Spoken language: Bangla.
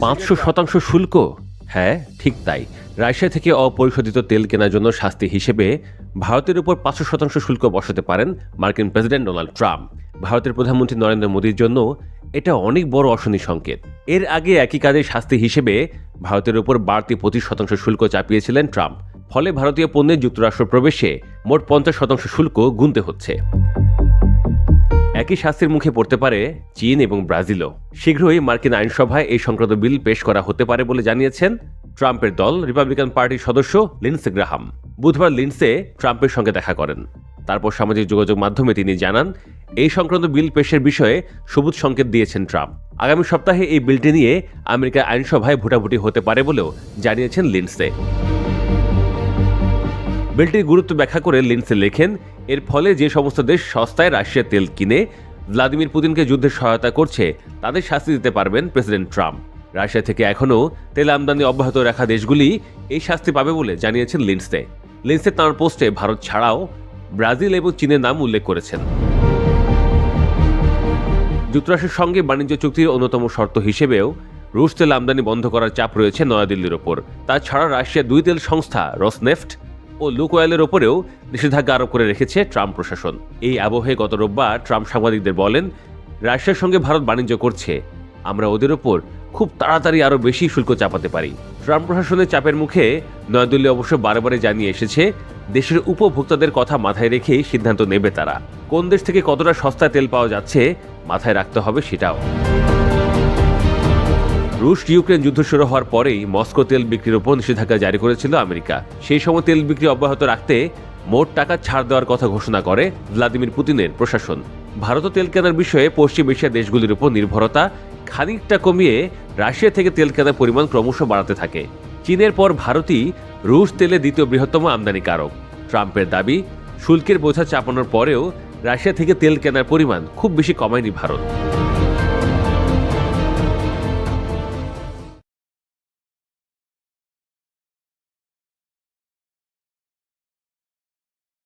পাঁচশো শতাংশ শুল্ক? হ্যাঁ ঠিক তাই। রাশিয়া থেকে অপরিশোধিত তেল কেনার জন্য শাস্তি হিসেবে ভারতের উপর পাঁচশো শতাংশ শুল্ক বসাতে পারেন মার্কিন প্রেসিডেন্ট ডোনাল্ড ট্রাম্প। ভারতের প্রধানমন্ত্রী নরেন্দ্র মোদীর জন্য এটা অনেক বড় অশনি সংকেত। এর আগে একই কাজের শাস্তি হিসেবে ভারতের উপর বাড়তি পঁচিশ শতাংশ শুল্ক চাপিয়েছিলেন ট্রাম্প। ফলে ভারতীয় পণ্যের যুক্তরাষ্ট্র প্রবেশে মোট পঞ্চাশ শতাংশ শুল্ক গুনতে হচ্ছে। একই শাস্তির মুখে পড়তে পারে চীন এবং ব্রাজিলও। শীঘ্রই মার্কিন আইনসভায় এই সংক্রান্ত বিল পেশ করা হতে পারে বলে জানিয়েছেন ট্রাম্পের দল। রিপাবলিকান পার্টির সদস্য লিন্সে গ্রাহাম। বুধবার লিন্সে ট্রাম্পের সঙ্গে দেখা করেন। তারপর সামাজিক যোগাযোগ মাধ্যমে তিনি জানান, এই সংক্রান্ত বিল পেশের বিষয়ে সবুজ সংকেত দিয়েছেন ট্রাম্প। আগামী সপ্তাহে এই বিলটি নিয়ে আমেরিকার আইনসভায় ভোটাভুটি হতে পারে বলেও জানিয়েছেন লিন্সে বিলটির গুরুত্ব ব্যাখ্যা করে লিন্সে লেখেন, এর ফলে যে সমস্ত দেশ সস্তায় রাশিয়া তেল কিনে ভ্লাদিমির পুতিনকে যুদ্ধে সহায়তা করছে, তাদের শাস্তি দিতে পারবেন প্রেসিডেন্ট ট্রাম্প। রাশিয়া থেকে এখনও তেল আমদানি অব্যাহত রাখা দেশগুলি এই শাস্তি পাবে বলে জানিয়েছেন লিন্সে লিন্সে তাঁর পোস্টে ভারত ছাড়াও ব্রাজিল এবং চীনের নাম উল্লেখ করেছেন। যুক্তরাষ্ট্রের সঙ্গে বাণিজ্য চুক্তির অন্যতম শর্ত হিসেবেও রুশ তেল আমদানি বন্ধ করার চাপ রয়েছে নয়াদিল্লির ওপর। তাছাড়া রাশিয়ার দুই তেল সংস্থা রসনেফট ও লুক অয়েলের ওপরেও নিষেধাজ্ঞা আরোপ করে রেখেছে ট্রাম্প প্রশাসন। এই আবহে গত রোববার ট্রাম্প সাংবাদিকদের বলেন, রাশিয়ার সঙ্গে ভারত বাণিজ্য করছে। আমরা ওদের ওপর খুব তাড়াতাড়ি আরও বেশি শুল্ক চাপাতে পারি। ট্রাম্প প্রশাসনের চাপের মুখে নয়াদিল্লি অবশ্য বারে জানিয়ে এসেছে, দেশের উপভোক্তাদের কথা মাথায় রেখেই সিদ্ধান্ত নেবে তারা। কোন দেশ থেকে কতটা সস্তায় তেল পাওয়া যাচ্ছে মাথায় রাখতে হবে সেটাও। রুশ ইউক্রেন যুদ্ধ শুরু হওয়ার পরেই মস্কো তেল বিক্রির উপর নিষেধাজ্ঞা জারি করেছিল আমেরিকা। সেই সময় তেল বিক্রি অব্যাহত রাখতে মোট টাকা ছাড় দেওয়ার কথা ঘোষণা করে ভ্লাদিমির পুতিনের প্রশাসন। ভারত তেল কেনার বিষয়ে পশ্চিম এশিয়া দেশগুলির উপর নির্ভরতা খানিকটা কমিয়ে রাশিয়া থেকে তেল কেনার পরিমাণ ক্রমশ বাড়াতে থাকে। চীনের পর ভারতই রুশ তেলের দ্বিতীয় বৃহত্তম আমদানিকারক ট্রাম্পের দাবি, শুল্কের বোঝা চাপানোর পরেও রাশিয়া থেকে তেল কেনার পরিমাণ খুব বেশি কমায়নি ভারত।